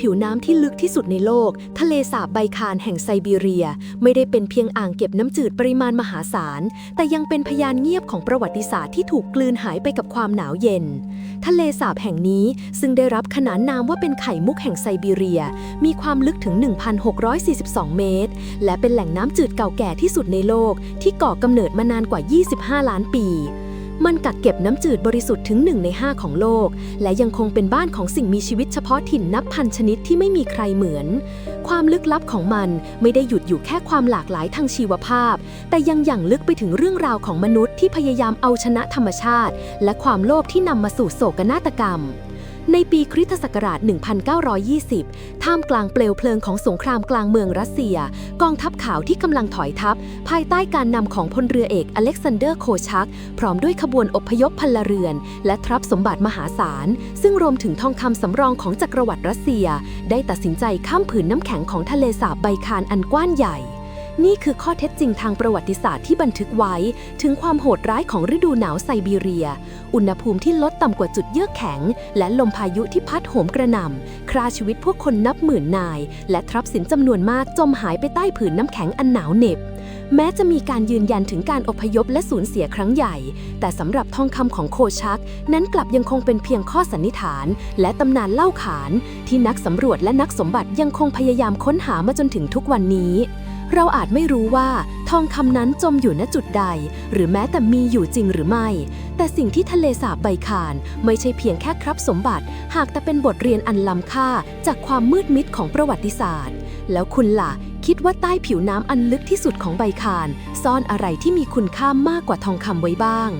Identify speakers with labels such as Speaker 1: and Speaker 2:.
Speaker 1: ผิวน้ำที่ลึกที่สุดในโลก ทะเลสาบไบคารแห่งไซบีเรีย ไม่ได้เป็นเพียงอ่างเก็บน้ำจืดปริมาณมหาศาล แต่ยังเป็นพยานเงียบของประวัติศาสตร์ที่ถูกกลืนหายไปกับความหนาวเย็น ทะเลสาบแห่งนี้ซึ่งได้รับขนานนามว่าเป็นไข่มุกแห่งไซบีเรีย มีความลึกถึง 1,642 เมตร และเป็นแหล่งน้ำจืดเก่าแก่ที่สุดในโลก ที่ก่อกำเนิดมานานกว่า 25 ล้านปี มันกักเก็บน้ำจืดบริสุทธิ์ถึง 1 ใน 5 ของโลก และยังคงเป็นบ้านของสิ่งมีชีวิตเฉพาะถิ่นนับพันชนิดที่ไม่มีใครเหมือน ความลึกลับของมันไม่ได้หยุดอยู่แค่ความหลากหลายทางชีวภาพ แต่ยังอย่างลึกไปถึงเรื่องราวของมนุษย์ที่พยายามเอาชนะธรรมชาติ และความโลภที่นำมาสู่โศกนาฏกรรม ในปีคริสตศักราช 1920 ท่ามกลางเปลวเพลิงของสงครามกลางเมืองรัสเซีย กองทัพขาวที่กำลังถอยทัพ ภายใต้การนำของพลเรือเอกอเล็กซานเดอร์โคชัก พร้อมด้วยขบวนอพยพพลเรือน และทรัพย์สมบัติมหาศาล ซึ่งรวมถึงทองคำสำรองของจักรวรรดิรัสเซีย ได้ตัดสินใจข้ามผืนน้ำแข็งของทะเลสาบไบคารอันกว้างใหญ่ นี่คือข้อเท็จจริงทางประวัติศาสตร์ที่บันทึกไว้ ถึงความโหดร้ายของฤดูหนาวไซบีเรีย อุณหภูมิที่ลดต่ำกว่าจุดเยือกแข็ง และลมพายุที่พัดโหมกระหน่ำฆ่าชีวิตพวกคนนับหมื่นนาย และทรัพย์สินจำนวนมากจมหายไปใต้ผืนน้ำแข็งอันหนาวเหน็บแม้จะมีการยืนยันถึงการอพยพและสูญเสียครั้งใหญ่ แต่สำหรับทองคำของโคชัก นั้นกลับยังคงเป็นเพียงข้อสันนิษฐาน และตำนานเล่าขาน ที่นักสำรวจและนักสมบัติยังคงพยายามค้นหามาจนถึงทุกวันนี้ เราอาจไม่รู้ว่าทองคำนั้นจมอยู่ณจุดใด หรือแม้แต่มีอยู่จริงหรือไม่ แต่สิ่งที่ทะเลสาบไบคารไม่ใช่เพียงแค่ครับสมบัติ หากแต่เป็นบทเรียนอันล้ำค่าจากความมืดมิดของประวัติศาสตร์ แล้วคุณล่ะ คิดว่าใต้ผิวน้ำอันลึกที่สุดของไบคารซ่อนอะไรที่มีคุณค่ามากกว่าทองคำไว้บ้าง